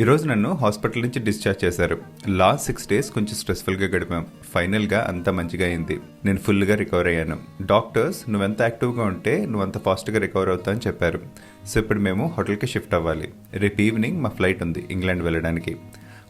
ఈరోజు నన్ను హాస్పిటల్ నుంచి డిశ్చార్జ్ చేశారు. లాస్ట్ సిక్స్ డేస్ కొంచెం స్ట్రెస్ఫుల్గా గడిపాం. ఫైనల్గా అంతా మంచిగా అయింది. నేను ఫుల్గా రికవర్ అయ్యాను. డాక్టర్స్ నువ్వెంత యాక్టివ్గా ఉంటే నువ్వంత ఫాస్ట్గా రికవర్ అవుతా అని చెప్పారు. సో ఇప్పుడు మేము హోటల్కి షిఫ్ట్ అవ్వాలి. రేపు ఈవినింగ్ మా ఫ్లైట్ ఉంది ఇంగ్లాండ్ వెళ్ళడానికి.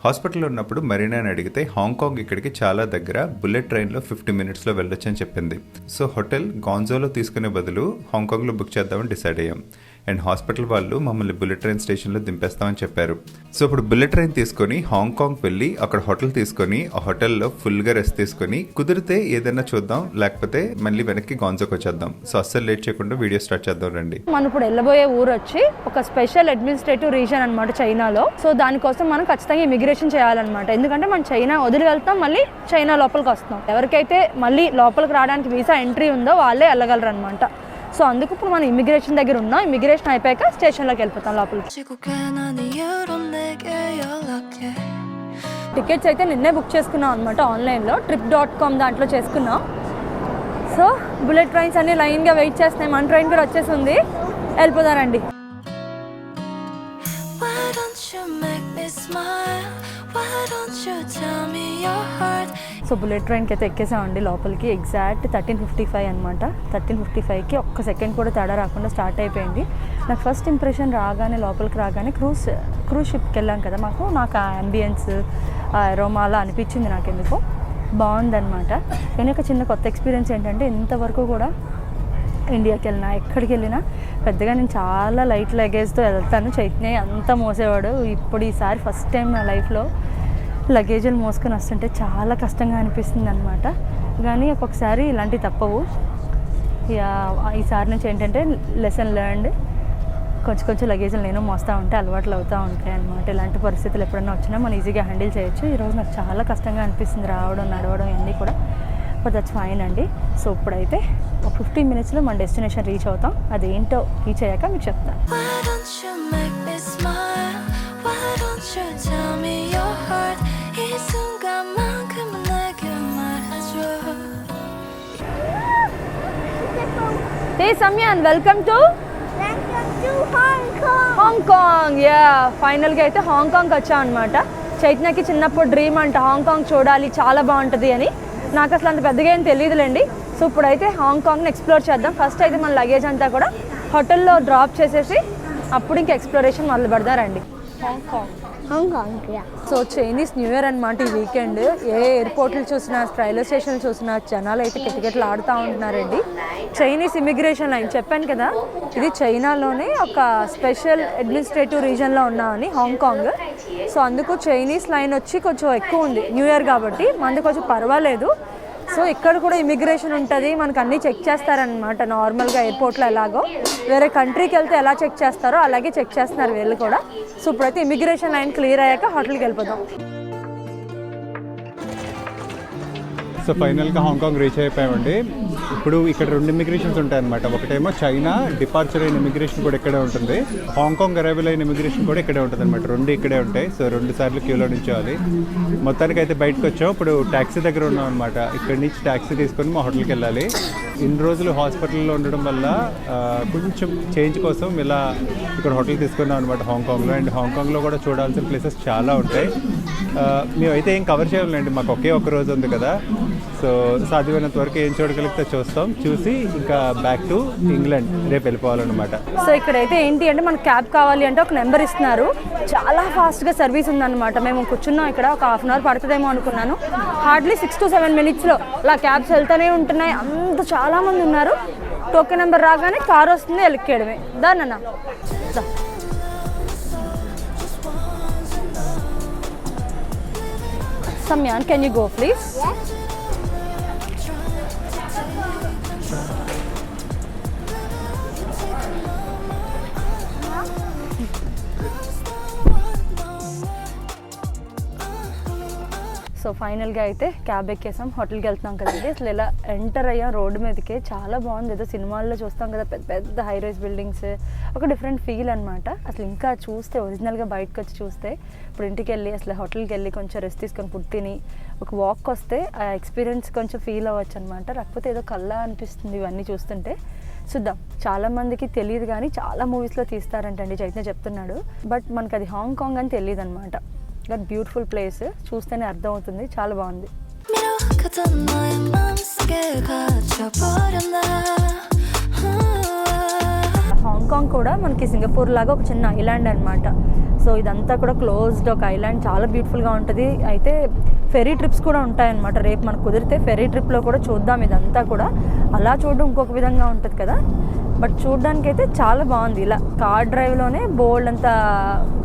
హాస్పిటల్లో ఉన్నప్పుడు మరీనా అని అడిగితే హాంకాంగ్ ఇక్కడికి చాలా దగ్గర బుల్లెట్ ట్రైన్లో ఫిఫ్టీ మినిట్స్లో వెళ్ళొచ్చని చెప్పింది. సో హోటల్ గాన్జోలో తీసుకునే బదులు హాంకాంగ్లో బుక్ చేద్దామని డిసైడ్ అయ్యాం. అండ్ హాస్పిటల్ వాళ్ళు మమ్మల్ని బుల్లెట్ ట్రైన్ స్టేషన్లో దింపేస్తామని చెప్పారు. సో ఇప్పుడు బుల్లెట్ ట్రైన్ తీసుకొని హాంకాంగ్ వెళ్ళి అక్కడ హోటల్ తీసుకొని ఆ హోటల్లో ఫుల్గా రెస్ట్ తీసుకొని కుదిరితే ఏదైనా చూద్దాం లేకపోతే మళ్ళీ వెనక్కి గాంజోకి వచ్చేద్దాం. సో అస్సలు లేట్ చేయకుండా వీడియో స్టార్ట్ చేద్దాం రండి. మనం ఇప్పుడు వెళ్ళబోయే ఊరు వచ్చి ఒక స్పెషల్ అడ్మినిస్ట్రేటివ్ రీజన్ అనమాట చైనాలో. సో దానికోసం మనం ఖచ్చితంగా ఇమిగ్రేషన్ చేయాలన్నమాట. ఎందుకంటే మనం చైనా వదిలి వెళ్తాం మళ్ళీ చైనా లోపలికి వస్తాం. ఎవరికైతే మళ్ళీ లోపలికి రావడానికి వీసా ఎంట్రీ ఉందో వాళ్ళే వెళ్ళగలరు అనమాట సో అందుకు ఇప్పుడు మనం ఇమిగ్రేషన్ దగ్గర ఉన్నాం. ఇమిగ్రేషన్ అయిపోయాక స్టేషన్లోకి వెళ్ళిపోతాం లోపల టికెట్స్ అయితే నిన్నే బుక్ చేసుకున్నాం అనమాట ఆన్లైన్లో. ట్రిప్ డాట్ కామ్ దాంట్లో చేసుకున్నాం. సో బుల్లెట్ ట్రైన్స్ అన్ని లైన్గా వెయిట్ చేస్తున్నాయి. మన ట్రైన్ కూడా వచ్చేసింది. ఉంది Why? Why don't you tell so bullet ట్రైన్కి అయితే ఎక్కేసామండి లోపలికి. ఎగ్జాక్ట్ థర్టీన్ ఫిఫ్టీ ఫైవ్ అనమాట థర్టీన్ ఫిఫ్టీ ఫైవ్కి ఒక్క సెకండ్ కూడా తేడా రాకుండా స్టార్ట్ అయిపోయింది. నాకు ఫస్ట్ ఇంప్రెషన్ రాగానే లోపలికి రాగానే క్రూజ్ క్రూజ్ షిప్కి వెళ్ళాం కదా మాకు. నాకు ఆ అంబియన్స్ ఆ అలా అనిపించింది నాకు ఎందుకో బాగుందనమాట కానీ ఒక చిన్న కొత్త ఎక్స్పీరియన్స్ ఏంటంటే ఇంతవరకు కూడా ఇండియాకి వెళ్ళినా ఎక్కడికి వెళ్ళినా పెద్దగా నేను చాలా లైట్ లగేజ్తో వెళ్తాను. చైతన్య అంతా మోసేవాడు. ఇప్పుడు ఈసారి ఫస్ట్ టైం నా లైఫ్లో లగేజీలు మోసుకొని వస్తుంటే చాలా కష్టంగా అనిపిస్తుంది అనమాట కానీ ఒక్కొక్కసారి ఇలాంటివి తప్పవు. ఇక ఈసారి నుంచి ఏంటంటే లెసన్ లెర్న్డ్ కొంచెం కొంచెం లగేజీలు నేను మోస్తూ ఉంటే అలవాట్లు అవుతూ ఉంటాయి అనమాట ఇలాంటి పరిస్థితులు ఎప్పుడైనా వచ్చినా మనం ఈజీగా హ్యాండిల్ చేయొచ్చు. ఈరోజు నాకు చాలా కష్టంగా అనిపిస్తుంది రావడం నడవడం ఇవన్నీ కూడా. బట్ దట్స్ ఫైన్ అండి. సో ఇప్పుడైతే ఒక ఫిఫ్టీన్ మినిట్స్లో మన డెస్టినేషన్ రీచ్ అవుతాం. అదేంటో రీచ్ అయ్యాక మీకు చెప్తాను hey Samyan welcome to Welcome to Hong Kong. Hong Kong yeah ఫైనల్గా అయితే హాంకాంగ్ వచ్చాం అనమాట చైతన్యకి చిన్నప్పుడు డ్రీమ్ అంట హాంకాంగ్ చూడాలి చాలా బాగుంటుంది అని. నాకు అసలు అంత పెద్దగా ఏం తెలియదులేండి సో ఇప్పుడైతే హాంకాంగ్ని ఎక్స్ప్లోర్ చేద్దాం. ఫస్ట్ అయితే మన లగేజ్ అంతా కూడా హోటల్లో డ్రాప్ చేసేసి అప్పుడు ఇంక ఎక్స్ప్లోరేషన్ మొదలు పెడతారండి హాంకాంగ్ హాంకాంగ్కి సో చైనీస్ న్యూ ఇయర్ అనమాట ఈ వీకెండ్. ఏ ఎయిర్పోర్ట్లు చూసినా రైల్వే స్టేషన్లు చూసినా జనాలు అయితే కిటకిటలు ఆడుతూ ఉంటున్నారండి. చైనీస్ ఇమిగ్రేషన్ లైన్ చెప్పాను కదా ఇది చైనాలోనే ఒక స్పెషల్ అడ్మినిస్ట్రేటివ్ రీజన్లో ఉన్నామని హాంకాంగ్. సో అందుకు చైనీస్ లైన్ వచ్చి కొంచెం ఎక్కువ ఉంది న్యూ ఇయర్ కాబట్టి మనది కొంచెం పర్వాలేదు. సో ఇక్కడ కూడా ఇమిగ్రేషన్ ఉంటుంది. మనకు అన్నీ చెక్ చేస్తారనమాట నార్మల్గా ఎయిర్పోర్ట్లో ఎలాగో. వేరే కంట్రీకి వెళ్తే ఎలా చెక్ చేస్తారో అలాగే చెక్ చేస్తున్నారు వీళ్ళు కూడా. సో ఇప్పుడైతే ఇమిగ్రేషన్ లైన్ క్లియర్ అయ్యాక హోటల్కి వెళ్ళిపోదాం. సో ఫైనల్గా హాంకాంగ్ రీచ్ అయిపోయామండి. ఇప్పుడు ఇక్కడ రెండు ఇమిగ్రేషన్స్ ఉంటాయన్నమాట. ఒకటేమో చైనా డిపార్చర్ అయిన ఇమిగ్రేషన్ కూడా ఇక్కడే ఉంటుంది. హాంకాంగ్ అరైవల్ అయిన ఇమిగ్రేషన్ కూడా ఇక్కడే ఉంటుంది అనమాట రెండు ఇక్కడే ఉంటాయి. సో రెండు సార్లు క్యూలో నించోవాలి. మొత్తానికి అయితే బయటకు వచ్చాం. ఇప్పుడు ట్యాక్సీ దగ్గర ఉన్నాం అనమాట ఇక్కడి నుంచి ట్యాక్సీ తీసుకొని మా హోటల్కి వెళ్ళాలి. ఇన్ని రోజులు హాస్పిటల్లో ఉండడం వల్ల కొంచెం చేంజ్ కోసం ఇలా ఇక్కడ హోటల్ తీసుకున్నాం అనమాట హాంకాంగ్లో. అండ్ హాంకాంగ్లో కూడా చూడాల్సిన ప్లేసెస్ చాలా ఉంటాయి. మేమైతే ఏం కవర్ చేయాలండి మాకు ఒకే ఒక రోజు ఉంది కదా. సో సాధ్యమైనంత వరకు ఏం చూడగలిగితే చూస్తాం. చూసి ఇంకా బ్యాక్ టు ఇంగ్లాండ్ రేపు వెళ్ళిపోవాలన్నమాట. సో ఇక్కడైతే ఏంటి అంటే మనకు క్యాబ్ కావాలి అంటే ఒక నెంబర్ ఇస్తున్నారు. చాలా ఫాస్ట్గా సర్వీస్ ఉందన్నమాట. మేము కూర్చున్నాం ఇక్కడ ఒక హాఫ్ అన్ అవర్ పడుతుందేమో అనుకున్నాను. హార్డ్లీ సిక్స్ టు సెవెన్ మినిట్స్లో అలా క్యాబ్స్ వెళ్తూనే ఉంటున్నాయి. అంత చాలామంది ఉన్నారు. టోకెన్ నెంబర్ రాగానే కార్ వస్తుంది ఎలక్కేయడమే దానన్న. Samyan, can you go please? So ఫైనల్గా అయితే క్యాబ్ ఎక్కేసాం. హోటల్కి వెళ్తున్నాం కదండి. అసలు ఇలా ఎంటర్ అయ్యాం రోడ్డు మీదకి. చాలా బాగుంది. ఏదో సినిమాల్లో చూస్తాం కదా పెద్ద పెద్ద హై రైస్ బిల్డింగ్స్ ఒక డిఫరెంట్ ఫీల్ అనమాట అసలు ఇంకా చూస్తే ఒరిజినల్గా బయటకు వచ్చి చూస్తే ఇప్పుడు ఇంటికి వెళ్ళి అసలు హోటల్కి వెళ్ళి కొంచెం రెస్ట్ తీసుకొని ఫుడ్ తిని ఒక వాక్ వస్తే ఆ ఎక్స్పీరియన్స్ కొంచెం ఫీల్ అవ్వచ్చు అనమాట లేకపోతే ఏదో కల్లా అనిపిస్తుంది ఇవన్నీ చూస్తుంటే. చూద్దాం. చాలా మందికి తెలియదు కానీ చాలా మూవీస్లో తీస్తారంటండి చైతన్య చెప్తున్నాడు. బట్ మనకు అది హాంకాంగ్ అని తెలియదు అనమాట దట్ బ్యూటిఫుల్ ప్లేస్ చూస్తేనే అర్థమవుతుంది. చాలా బాగుంది. హాంకాంగ్ కూడా మనకి సింగపూర్ లాగా ఒక చిన్న ఐలాండ్ అనమాట సో ఇదంతా కూడా క్లోజ్డ్ ఒక ఐలాండ్ చాలా బ్యూటిఫుల్గా ఉంటుంది. అయితే ఫెరీ ట్రిప్స్ కూడా ఉంటాయన్నమాట. రేపు మనకు కుదిరితే ఫెరీ ట్రిప్లో కూడా చూద్దాం ఇదంతా కూడా. అలా చూడడం ఇంకొక విధంగా ఉంటుంది కదా. బట్ చూడడానికి అయితే చాలా బాగుంది. ఇలా కార్ డ్రైవ్లోనే బోల్డ్ అంత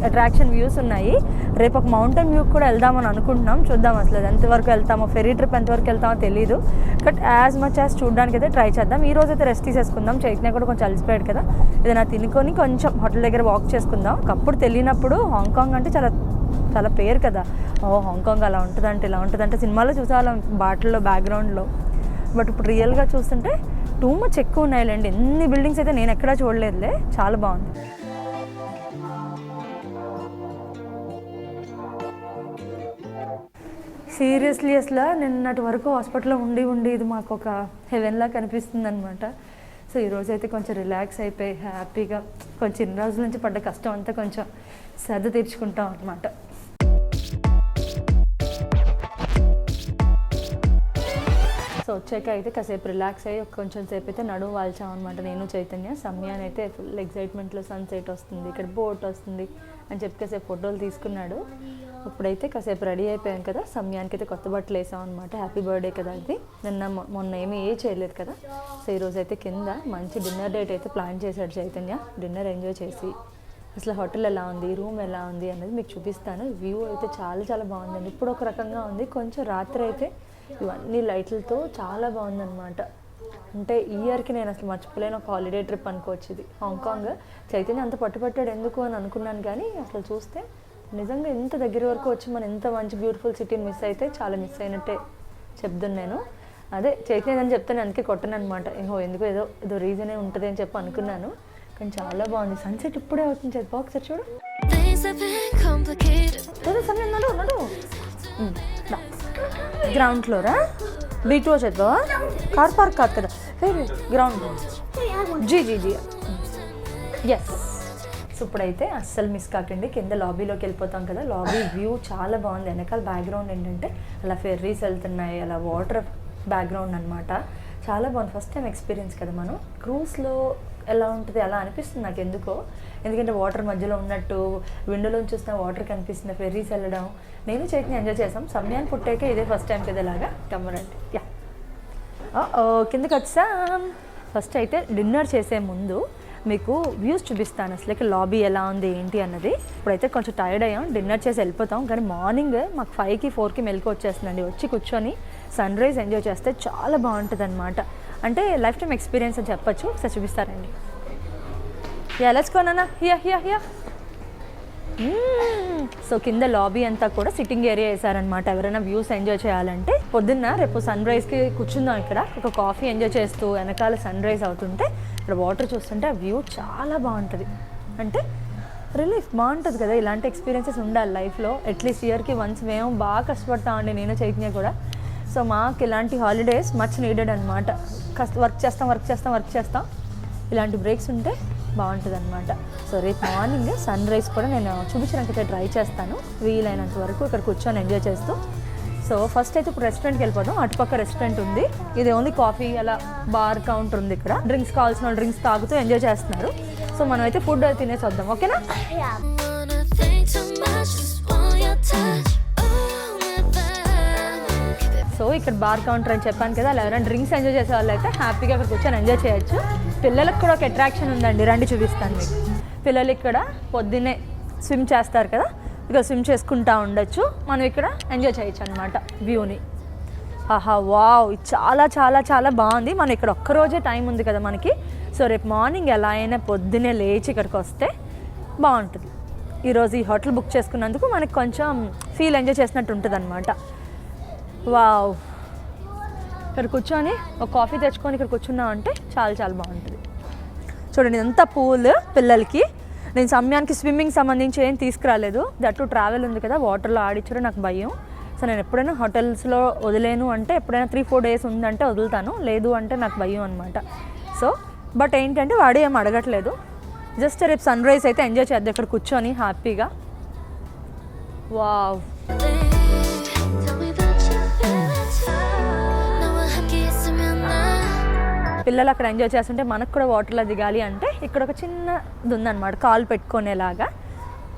అట్రాక్షన్ వ్యూస్ ఉన్నాయి. రేపు ఒక మౌంటైన్ వ్యూ కూడా వెళ్దామని అనుకుంటున్నాం. చూద్దాం అసలు అది ఎంతవరకు వెళ్తామో ఫెరీ ట్రిప్ ఎంతవరకు వెళ్తామో తెలియదు బట్ యాజ్ మచ్ యాజ్ చూడడానికి అయితే ట్రై చేద్దాం. ఈ రోజు అయితే రెస్ట్ తీసేసుకుందాం. చైతన్య కూడా కొంచెం అలసిపోయాడు కదా. ఏదైనా తినుకొని కొంచెం హోటల్ దగ్గర వాక్ చేసుకుందాం. ఒకప్పుడు తెలియనప్పుడు హాంకాంగ్ అంటే చాలా చాలా పేరు కదా. ఓ హాంకాంగ్ అలా ఉంటుందంటే ఇలా ఉంటుందంటే సినిమాలో చూసాం బాటిల్లో బ్యాక్గ్రౌండ్లో. బట్ ఇప్పుడు రియల్గా చూస్తుంటే టూ మచ్ ఎక్కువ ఉన్నాయిలేండి. ఎన్ని బిల్డింగ్స్ అయితే నేను ఎక్కడా చూడలేదులే. చాలా బాగుంది. సీరియస్లీ అసలు నిన్నటి వరకు హాస్పిటల్లో ఉండి ఉండి ఇది మాకు ఒక హెవెన్లా కనిపిస్తుంది అనమాట సో ఈరోజు అయితే కొంచెం రిలాక్స్ అయిపోయి హ్యాపీగా కొంచెం ఇన్ని రోజుల నుంచి పడ్డ కష్టం అంతా కొంచెం శ్రద్ధ తీర్చుకుంటాం అనమాట వచ్చాక అయితే కాసేపు రిలాక్స్ అయ్యి కొంచెం సేపు అయితే నడుము వాల్చాం అనమాట నేను చైతన్య సమ్యాన్ అయితే ఫుల్ ఎగ్జైట్మెంట్లో సన్సెట్ వస్తుంది ఇక్కడ బోట్ వస్తుంది అని చెప్పి కాసేపు ఫోటోలు తీసుకున్నాడు. ఇప్పుడైతే కాసేపు రెడీ అయిపోయాం కదా సమయానికి అయితే కొత్త బట్టలు వేసాం అనమాట హ్యాపీ బర్త్డే కదా అది. నిన్న మొ- మొన్న ఏమీ ఏ చేయలేదు కదా. సో ఈరోజు అయితే కింద మంచి డిన్నర్ డేట్ అయితే ప్లాన్ చేశాడు చైతన్య. డిన్నర్ ఎంజాయ్ చేసి. అసలు హోటల్ ఎలా ఉంది? రూమ్ ఎలా ఉంది? అనేది మీకు చూపిస్తాను. వ్యూ అయితే చాలా చాలా బాగుందండి. ఇప్పుడు ఒక రకంగా ఉంది. కొంచెం రాత్రి అయితే ఇవన్నీ లైట్లతో చాలా బాగుందన్నమాట. అంటే ఈ ఇయర్కి నేను అసలు మర్చిపోలేను ఒక హాలిడే ట్రిప్ అనుకోవచ్చు ఇది హాంకాంగ్ చైతన్య అంత పట్టుపట్టాడు ఎందుకు అని అనుకున్నాను కానీ అసలు చూస్తే నిజంగా ఇంత దగ్గర వరకు వచ్చి మనం ఇంత మంచి బ్యూటిఫుల్ సిటీని మిస్ అయితే చాలా మిస్ అయినట్టే చెప్తున్నాను నేను. అదే చైతన్య అని చెప్తాను అందుకే కొట్టను అనమాట ఏహో ఎందుకో ఏదో ఏదో రీజనే ఉంటుంది అని చెప్పి అనుకున్నాను. కానీ చాలా బాగుంది. సన్సెట్ ఇప్పుడే అవుతుంది. చదివా ఒకసారి చూడు. Things have been గ్రౌండ్ ఫ్లోరా బీ టూ చదివా కార్ పార్క్ కాదు కదా ground G G G. Yes so ఇప్పుడైతే అస్సలు మిస్ కాకండి. కింద లాబీలోకి వెళ్ళిపోతాం కదా. లాబీ వ్యూ చాలా బాగుంది. వెనకాల బ్యాక్గ్రౌండ్ ఏంటంటే అలా ఫెర్రీస్ వెళ్తున్నాయి అలా వాటర్ బ్యాక్గ్రౌండ్ అనమాట చాలా బాగుంది. ఫస్ట్ టైం ఎక్స్పీరియన్స్ కదా మనం. క్రూజ్లో ఎలా ఉంటుంది అలా అనిపిస్తుంది నాకు ఎందుకో ఎందుకంటే వాటర్ మధ్యలో ఉన్నట్టు విండోలో చూసిన వాటర్ కనిపిస్తుంది ఫెర్రీస్ వెళ్ళడం. నేను చైతన్య ఎంజాయ్ చేసాం సమయాన్ని పుట్టాకే ఇదే ఫస్ట్ టైం కదా ఇలాగా కమ్మరండి యా కిందకి వచ్చాం ఫస్ట్ అయితే డిన్నర్ చేసే ముందు మీకు వ్యూస్ చూపిస్తాను. అసలు లాబీ ఎలా ఉంది ఏంటి అన్నది. ఇప్పుడైతే కొంచెం టైర్డ్ అయ్యాం. డిన్నర్ చేసి వెళ్ళిపోతాం. కానీ మార్నింగ్ మాకు ఫైవ్కి ఫోర్కి మెలకు వచ్చేస్తుందండి. వచ్చి కూర్చొని సన్ రైజ్ ఎంజాయ్ చేస్తే చాలా బాగుంటుంది అనమాట అంటే లైఫ్ టైం ఎక్స్పీరియన్స్ అని చెప్పచ్చు. ఒకసారి చూపిస్తారండి. యా లెట్స్ కోనా హియా హియా హియా సో కింద లాబీ అంతా కూడా సిట్టింగ్ ఏరియా వేసారనమాట ఎవరైనా వ్యూస్ ఎంజాయ్ చేయాలంటే పొద్దున్న రేపు సన్ రైజ్కి కూర్చుందాం ఇక్కడ. ఒక కాఫీ ఎంజాయ్ చేస్తూ వెనకాల సన్ రైజ్ అవుతుంటే ఇక్కడ వాటర్ చూస్తుంటే ఆ వ్యూ చాలా బాగుంటుంది. అంటే రిలీఫ్ బాగుంటుంది కదా. ఇలాంటి ఎక్స్పీరియన్సెస్ ఉండాలి లైఫ్లో అట్లీస్ట్ ఇయర్కి వన్స్ మేము బాగా కష్టపడతామండి నేను చైతన్య కూడా. సో మాకు ఇలాంటి హాలిడేస్ మచ్ నీడెడ్ అనమాట కష్ట వర్క్ చేస్తాం వర్క్ చేస్తాం వర్క్ చేస్తాం. ఇలాంటి బ్రేక్స్ ఉంటే బాగుంటుంది అనమాట సో రేపు మార్నింగ్ సన్ రైజ్ కూడా నేను చూపించడానికైతే ట్రై చేస్తాను. వీలైనంత వరకు ఇక్కడ కూర్చొని ఎంజాయ్ చేస్తూ. సో ఫస్ట్ అయితే ఇప్పుడు రెస్టారెంట్కి వెళ్ళిపోదాం. అటుపక్క రెస్టారెంట్ ఉంది. ఇది ఓన్లీ కాఫీ అలా బార్ కౌంటర్ ఉంది ఇక్కడ. డ్రింక్స్ కావాల్సిన డ్రింక్స్ తాగుతూ ఎంజాయ్ చేస్తున్నారు. సో మనం అయితే ఫుడ్ తినేసి వద్దాం. ఓకేనా సో ఇక్కడ బార్ కౌంటర్ అని చెప్పాను కదా అలా ఎవరైనా డ్రింక్స్ ఎంజాయ్ చేసే వాళ్ళు అయితే హ్యాపీగా ఇక్కడ కూర్చొని ఎంజాయ్ చేయొచ్చు. పిల్లలకు కూడా ఒక అట్రాక్షన్ ఉందండి రండి చూపిస్తాను మీకు. పిల్లలు ఇక్కడ పొద్దున్నే స్విమ్ చేస్తారు కదా ఇక స్విమ్ చేసుకుంటా ఉండొచ్చు. మనం ఇక్కడ ఎంజాయ్ చేయొచ్చు అనమాట వ్యూని. ఆహా వావ్ చాలా చాలా చాలా బాగుంది. మనం ఇక్కడ ఒక్కరోజే టైం ఉంది కదా మనకి. సో రేపు మార్నింగ్ ఎలా అయినా పొద్దున్నే లేచి ఇక్కడికి వస్తే బాగుంటుంది. ఈరోజు ఈ హోటల్ బుక్ చేసుకున్నందుకు మనకి కొంచెం ఫీల్ ఎంజాయ్ చేసినట్టు ఉంటుంది అనమాట వావ్. ఇక్కడ కూర్చొని ఒక కాఫీ తెచ్చుకొని ఇక్కడ కూర్చున్నాం అంటే చాలా చాలా బాగుంటుంది. చూడండి ఇదంతా పూల్ పిల్లలకి. నేను సమయానికి స్విమ్మింగ్ సంబంధించి ఏం తీసుకురాలేదు. దట్టు ట్రావెల్ ఉంది కదా వాటర్లో ఆడించడం నాకు భయం. సో నేను ఎప్పుడైనా హోటల్స్లో వదిలేను అంటే ఎప్పుడైనా త్రీ ఫోర్ డేస్ ఉందంటే వదులుతాను. లేదు అంటే నాకు భయం అనమాట సో బట్ ఏంటంటే వాడు ఏం అడగట్లేదు. జస్ట్ రేపు సన్ రైజ్ అయితే ఎంజాయ్ చేద్దాం. ఇక్కడ కూర్చొని హ్యాపీగా. వావ్. పిల్లలు అక్కడ ఎంజాయ్ చేస్తుంటే మనకు కూడా వాటర్లో దిగాలి అంటే ఇక్కడ ఒక చిన్నది ఉందన్నమాట కాలు పెట్టుకునేలాగా.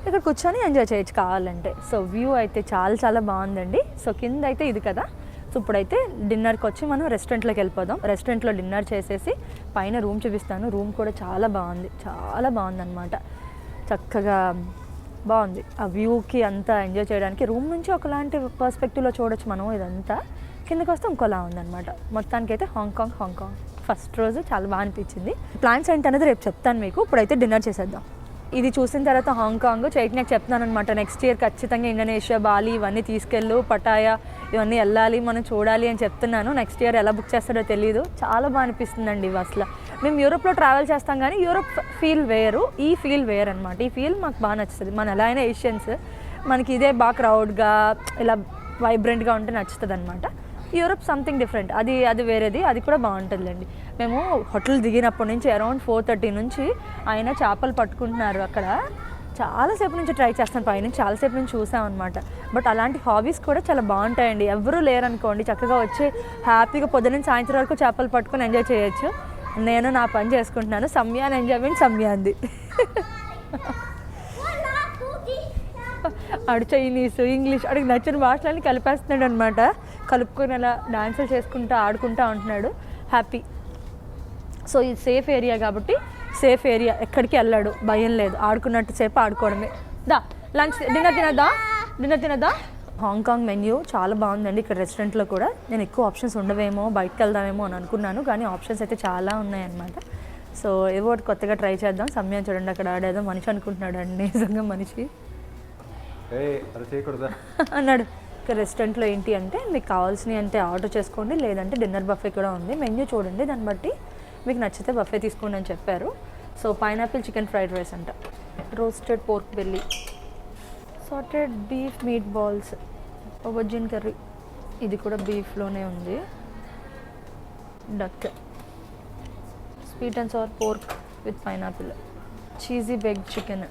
ఇక్కడ కూర్చొని ఎంజాయ్ చేయొచ్చు కావాలంటే. సో వ్యూ అయితే చాలా చాలా బాగుందండి. సో కింద అయితే ఇది కదా. సో ఇప్పుడైతే డిన్నర్కి వచ్చి మనం రెస్టారెంట్లోకి వెళ్ళిపోదాం. రెస్టారెంట్లో డిన్నర్ చేసేసి పైన రూమ్ చూపిస్తాను. రూమ్ కూడా చాలా బాగుంది. చాలా బాగుందన్నమాట. చక్కగా బాగుంది. ఆ వ్యూకి అంతా ఎంజాయ్ చేయడానికి రూమ్ నుంచి ఒకలాంటి పర్స్పెక్టివ్లో చూడొచ్చు మనం ఇదంతా. కిందకి వస్తే ఇంకోలా ఉందన్నమాట. మొత్తానికి అయితే హాంకాంగ్ హాంకాంగ్ ఫస్ట్ రోజు చాలా బాగా అనిపించింది. ప్లాన్స్ ఏంటి అనేది రేపు చెప్తాను మీకు. ఇప్పుడైతే డిన్నర్ చేసేద్దాం. ఇది చూసిన తర్వాత హాంకాంగ్ చైతన్యకి చెప్తాను అనమాట నెక్స్ట్ ఇయర్ ఖచ్చితంగా ఇండోనేషియా బాలి ఇవన్నీ తీసుకెళ్ళు పటాయా ఇవన్నీ వెళ్ళాలి మనం చూడాలి అని చెప్తున్నాను. నెక్స్ట్ ఇయర్ ఎలా బుక్ చేస్తాడో తెలియదు చాలా బాగా అనిపిస్తుందండి ఇవి అసలు. మేము యూరోప్లో ట్రావెల్ చేస్తాం కానీ యూరోప్ ఫీల్ వేరు. ఈ ఫీల్ వేరు అనమాట ఈ ఫీల్ మాకు బాగా నచ్చుతుంది. మన ఎలా అయినా ఏషియన్స్ మనకి ఇదే బాగా క్రౌడ్గా ఇలా వైబ్రెంట్గా ఉంటే నచ్చుతుంది అనమాట యూరోప్ సంథింగ్ డిఫరెంట్ అది అది వేరేది అది కూడా బాగుంటుందిలేండి. మేము హోటల్ దిగినప్పటి నుంచి అరౌండ్ ఫోర్ థర్టీ నుంచి ఆయన చేపలు పట్టుకుంటున్నారు అక్కడ. చాలాసేపు నుంచి ట్రై చేస్తాను పైనుంచి చాలాసేపు నుంచి చూసాం అనమాట బట్ అలాంటి హాబీస్ కూడా చాలా బాగుంటాయండి. ఎవరూ లేరనుకోండి చక్కగా వచ్చి హ్యాపీగా పొద్దున్న సాయంత్రం వరకు చేపలు పట్టుకొని ఎంజాయ్ చేయొచ్చు. నేను నా పని చేసుకుంటున్నాను. సమ్యాన్ ఎంజాయ్మెంట్ సమ్యాంది ఆడు చైనీస్ ఇంగ్లీష్ ఆడికి నచ్చిన భాషలన్నీ కలిపేస్తున్నాడు అనమాట కలుపుకొని అలా డాన్సులు చేసుకుంటూ ఆడుకుంటూ ఉంటున్నాడు. హ్యాపీ సో ఇది సేఫ్ ఏరియా కాబట్టి సేఫ్ ఏరియా ఎక్కడికి వెళ్ళాడు? భయం లేదు. ఆడుకున్నట్టు సేపు ఆడుకోవడమే. దా లంచ్ డిన్నర్ తినద్దా? డిన్నర్ తినద్దా? హాంకాంగ్ మెన్యూ చాలా బాగుందండి ఇక్కడ రెస్టారెంట్లో కూడా. నేను ఎక్కువ ఆప్షన్స్ ఉండవేమో బయటకు వెళ్దామేమో అని అనుకున్నాను కానీ ఆప్షన్స్ అయితే చాలా ఉన్నాయన్నమాట. సో ఏవో ఒకటి కొత్తగా ట్రై చేద్దాం. సమయం చూడండి అక్కడ ఆడేదో మనిషి అనుకుంటున్నాడు అండి నిజంగా మనిషి. అన్నాడు. రెస్టారెంట్లో ఏంటి అంటే మీకు కావాల్సినవి అంటే ఆర్డర్ చేసుకోండి లేదంటే డిన్నర్ బఫే కూడా ఉంది. మెన్యూ చూడండి దాన్ని బట్టి మీకు నచ్చితే బఫే తీసుకోండి అని చెప్పారు. So pineapple chicken fried rice అంట. Roasted pork belly sauteed beef meat balls aubergine curry. ఇది కూడా బీఫ్లోనే ఉంది. Duck sweet and sour pork with pineapple. Cheesy bag chicken.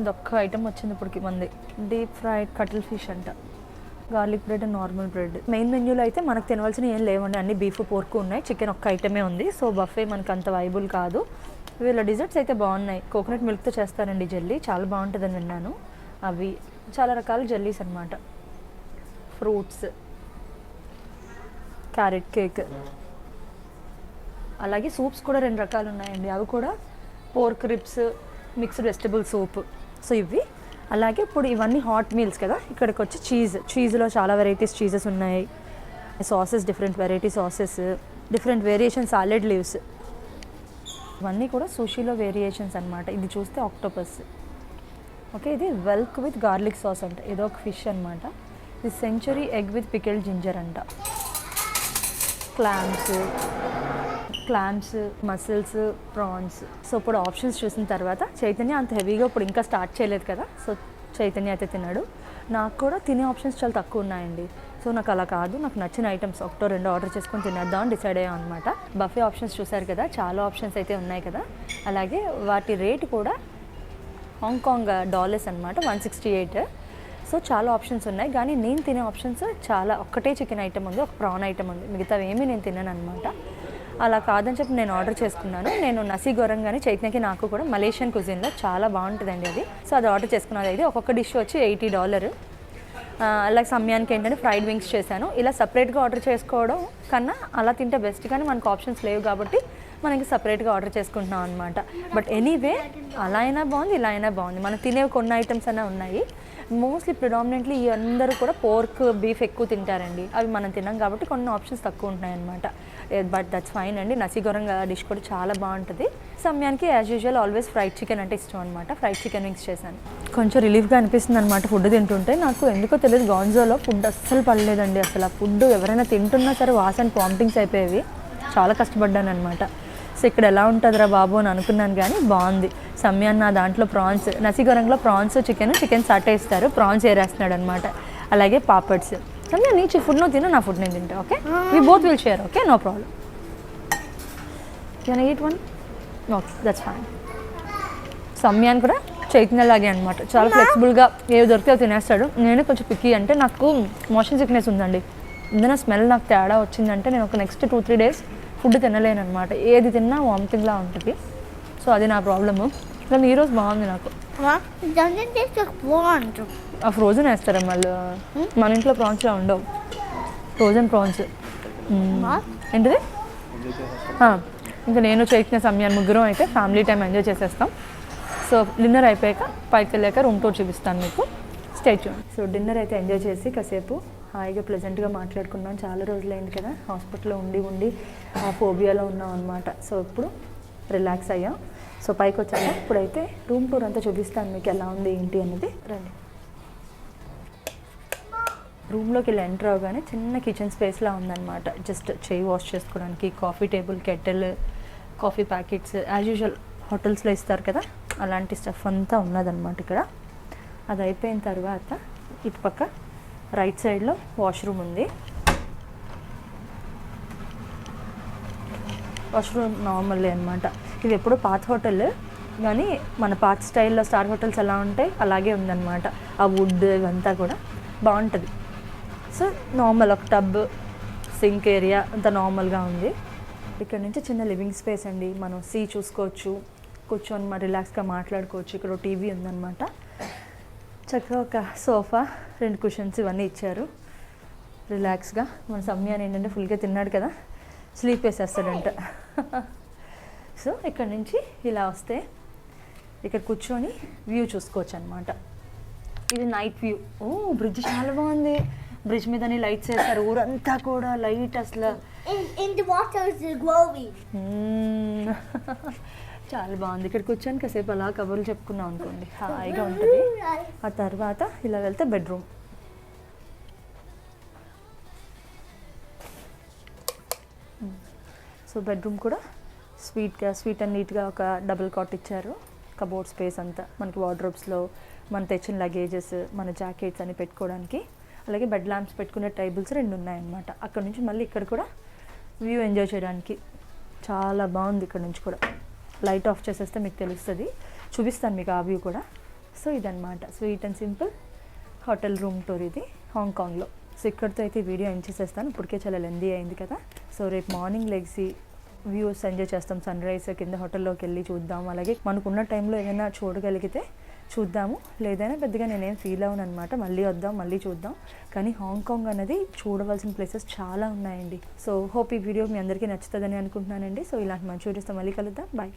ఇదొక్క item వచ్చింది ఇప్పటికి మంది. డీప్ ఫ్రైడ్ కటిల్ ఫిష్ అంట. Garlic bread and normal bread. Main మెన్యూలో అయితే మనకు తినవలసిన ఏం లేవండి. అన్ని బీఫ్ పోర్క్ ఉన్నాయి. చికెన్ ఒక్క ఐటమే ఉంది. సో బఫే మనకు అంత వైబుల్ కాదు. వీళ్ళ డిజర్ట్స్ అయితే బాగున్నాయి. కోకోనట్ మిల్క్తో చేస్తారండి జెల్లీ. చాలా బాగుంటుందని విన్నాను. అవి చాలా రకాల జెల్లీస్ అన్నమాట. ఫ్రూట్స్ క్యారెట్ కేక్ అలాగే సూప్స్ కూడా రెండు రకాలు ఉన్నాయండి. అవి కూడా pork ribs mixed vegetable soup so ఇవి అలాగే ఇప్పుడు ఇవన్నీ హాట్ మీల్స్ కదా. ఇక్కడికి వచ్చి చీజ్ చీజ్లో చాలా వెరైటీస్ చీజెస్ ఉన్నాయి. Sauces different variety sauces different variation salad leaves ఇవన్నీ కూడా సుషీలో వేరియేషన్స్ అనమాట ఇది చూస్తే ఆక్టోపస్ ఓకే ఇది వెల్క్ విత్ గార్లిక్ సాస్ అంట. ఏదో ఒక ఫిష్ అనమాట ఇది century egg with pickle ginger అంట. Clams clams mussels prawns so ఇప్పుడు ఆప్షన్స్ చూసిన తర్వాత చైతన్య అంత హెవీగా ఇప్పుడు ఇంకా స్టార్ట్ చేయలేదు కదా. సో చైతన్య అయితే తిన్నాడు నాకు కూడా తినే ఆప్షన్స్ చాలా తక్కువ ఉన్నాయండి. సో నాకు అలా కాదు. నాకు నచ్చిన ఐటమ్స్ ఒకటో రెండు ఆర్డర్ చేసుకొని తినేద్దాం అని డిసైడ్ అయ్యాం అనమాట బఫే ఆప్షన్స్ చూసారు కదా. చాలా ఆప్షన్స్ అయితే ఉన్నాయి కదా. అలాగే వాటి రేట్ కూడా హాంకాంగ్ డాలర్స్ అనమాట వన్ సిక్స్టీ ఎయిట్ సో చాలా ఆప్షన్స్ ఉన్నాయి. కానీ నేను తినే ఆప్షన్స్ చాలా ఒక్కటే చికెన్ ఐటమ్ ఉంది. ఒక ప్రాన్ ఐటమ్ ఉంది. మిగతావి ఏమీ నేను తిన్నాను అనమాట అలా కాదని చెప్పి నేను ఆర్డర్ చేసుకున్నాను. నేను నసి గోరం కానీ చైతన్యకి నాకు కూడా మలేషియన్ కుజిన్లో చాలా బాగుంటుందండి అది. సో అది ఆర్డర్ చేసుకున్నది అయితే ఒక్కొక్క డిష్ వచ్చి ఎయిటీ డాలర్ అలాగే సమయానికి ఏంటంటే ఫ్రైడ్ వింగ్స్ చేశాను. ఇలా సపరేట్గా ఆర్డర్ చేసుకోవడం కన్నా అలా తింటే బెస్ట్ కానీ మనకు ఆప్షన్స్ లేవు కాబట్టి మనకి సపరేట్గా ఆర్డర్ చేసుకుంటున్నాం అనమాట బట్ ఎనీవే అలా అయినా బాగుంది ఇలా అయినా బాగుంది. మనం తినేవి కొన్ని ఐటమ్స్ అయినా ఉన్నాయి. మోస్ట్లీ ప్రిడామినెంట్లీ ఈ అందరూ కూడా పోర్క్ బీఫ్ ఎక్కువ తింటారండి. అవి మనం తిన్నాం కాబట్టి కొన్ని ఆప్షన్స్ తక్కువ ఉంటాయి అనమాట బట్ దట్స్ ఫైన్ అండి. నసిగొరంగా డిష్ కూడా చాలా బాగుంటుంది. సమయానికి as usual always fried chicken అంటే ఇష్టం అనమాట ఫ్రైడ్ చికెన్ వింగ్స్ చేశాను. కొంచెం రిలీఫ్గా అనిపిస్తుంది అనమాట ఫుడ్ తింటుంటే. నాకు ఎందుకో తెలియదు గాంజోలో ఫుడ్ అస్సలు పడలేదండి. అసలు ఆ ఫుడ్ ఎవరైనా తింటున్నా సరే వాసన పాంపింగ్స్ అయిపోయేవి. చాలా కష్టపడ్డాను అనమాట సో ఇక్కడ ఎలా ఉంటుందిరా బాబు అని అనుకున్నాను కానీ బాగుంది. సమ్యాన్ నా దాంట్లో ప్రాన్స్ నసిగొరంలో ప్రాన్స్ చికెన్ చికెన్ సాటే ఇస్తారు. ప్రాన్స్ ఏరేస్తున్నాడు అనమాట అలాగే పాపడ్స్. సమ్యా నీ ఫుడ్ నువ్వు తిను నా ఫుడ్ నేను తింటా okay? We both will share okay? No problem can eat one okay that's fine Samyan కూడా చైతన్యలాగే అనమాట చాలా ఫ్లెక్సిబుల్గా ఏవి దొరికితే తినేస్తాడు. నేను కొంచెం పిక్కి అంటే నాకు మోషన్ సిక్నెస్ ఉందండి. ఏదైనా స్మెల్ నాకు తేడా వచ్చిందంటే నేను ఒక next two three days food తినలేను అనమాట ఏది తిన్నా వామిటింగ్లా ఉంటుంది. సో అది నా ప్రాబ్లము. కానీ ఈరోజు బాగుంది నాకు? ఆ ఫ్రోజన్ వేస్తారా మళ్ళీ? మన ఇంట్లో ప్రాన్స్లా ఉండవు. Frozen prawns? ఏంటిది? ఇంకా నేను చైతన్య సమయాన్ని ముగ్గురం అయితే ఫ్యామిలీ టైం ఎంజాయ్ చేసేస్తాం. సో డిన్నర్ అయిపోయాక పైకి వెళ్ళాక రూమ్ టూర్ చూపిస్తాను మీకు. స్టేచ్యూ సో డిన్నర్ అయితే ఎంజాయ్ చేసి కాసేపు హాయిగా ప్లెజెంట్గా మాట్లాడుకున్నాం. చాలా రోజులైంది కదా హాస్పిటల్లో ఉండి ఉండి ఆ ఫోబియాలో ఉన్నాం అనమాట సో ఇప్పుడు రిలాక్స్ అయ్యాం. సో పైకి వచ్చాక ఇప్పుడైతే రూమ్ టూర్ అంతా చూపిస్తాను మీకు ఎలా ఉంది ఏంటి అనేది. రండి. రూమ్లోకి వెళ్ళి ఎంటర్ అవగానే చిన్న కిచెన్ స్పేస్లా ఉందన్నమాట. జస్ట్ చేయి వాష్ చేసుకోవడానికి coffee table kettle coffee packets as usual హోటల్స్లో ఇస్తారు కదా అలాంటి స్టఫ్ అంతా ఉన్నదన్నమాట ఇక్కడ. అది అయిపోయిన తర్వాత ఇటుపక్క రైట్ సైడ్లో వాష్రూమ్ ఉంది. వాష్రూమ్ నార్మల్ అనమాట ఇది ఎప్పుడు పాత హోటల్ కానీ మన పాత స్టైల్లో స్టార్ హోటల్స్ ఎలా ఉంటాయి అలాగే ఉందన్నమాట. ఆ వుడ్ ఇవంతా కూడా బాగుంటుంది. సో నార్మల్ ఒక టబ్ సింక్ ఏరియా అంత నార్మల్గా ఉంది. ఇక్కడ నుంచి చిన్న లివింగ్ స్పేస్ అండి. మనం సీ చూసుకోవచ్చు కూర్చొని మరి రిలాక్స్గా మాట్లాడుకోవచ్చు. ఇక్కడ టీవీ ఉందన్నమాట. చక్కగా ఒక సోఫా రెండు కుషన్స్ ఇవన్నీ ఇచ్చారు. రిలాక్స్గా. మన సమయాన్ని ఏంటంటే ఫుల్గా తిన్నాడు కదా. స్లీప్ వేసేస్తాడంట. సో ఇక్కడ నుంచి ఇలా వస్తే ఇక్కడ కూర్చొని వ్యూ చూసుకోవచ్చు అనమాట ఇది నైట్ వ్యూ. ఓ బ్రిడ్జ్ చాలా బాగుంది. బ్రిడ్జ్ మీదని లైట్స్ వేస్తారు. ఊరంతా కూడా లైట్ అసలు. చాలా బాగుంది. ఇక్కడ కూర్చొని కాసేపు అలా కబుర్లు చెప్పుకున్నాం అనుకోండి. హాయిగా ఉంటుంది. ఆ తర్వాత ఇలా వెళ్తే బెడ్రూమ్. సో బెడ్రూమ్ కూడా స్వీట్గా స్వీట్ అండ్ నీట్గా ఒక డబుల్ కాట్ ఇచ్చారు. కబోర్డ్ స్పేస్ అంతా మనకి వార్డ్రోబ్స్లో మన తెచ్చిన లగేజెస్ మన జాకెట్స్ అని పెట్టుకోవడానికి. అలాగే బెడ్ ల్యాంప్స్ పెట్టుకునే టేబుల్స్ రెండు ఉన్నాయన్నమాట. అక్కడ నుంచి మళ్ళీ ఇక్కడ కూడా వ్యూ ఎంజాయ్ చేయడానికి. చాలా బాగుంది ఇక్కడ నుంచి కూడా. లైట్ ఆఫ్ చేసేస్తే మీకు తెలుస్తుంది. చూపిస్తాను మీకు ఆ వ్యూ కూడా. సో ఇదనమాట sweet and simple hotel room tour ఇది హాంకాంగ్లో సో ఇక్కడితో అయితే వీడియో ఎండ్ చేసేస్తాను. ఇప్పటికే చాలా లెందీ అయింది కదా. సో రేపు మార్నింగ్ లెగ్సి వ్యూస్ ఎంజాయ్ చేస్తాం. సన్ రైజ్ కింద హోటల్లోకి వెళ్ళి చూద్దాం. అలాగే మనకున్న టైంలో ఏదైనా చూడగలిగితే చూద్దాము. లేదైనా పెద్దగా నేనేం ఫీల్ అవ్వను అనమాట మళ్ళీ వద్దాం మళ్ళీ చూద్దాం. కానీ హాంకాంగ్ అనేది చూడవలసిన ప్లేసెస్ చాలా ఉన్నాయండి. సో హోప్ ఈ వీడియో మీ అందరికీ నచ్చుతుందని అనుకుంటున్నానండి. సో ఇలాంటి మంచి వీడియోస్తో మళ్ళీ కలుద్దాం. బాయ్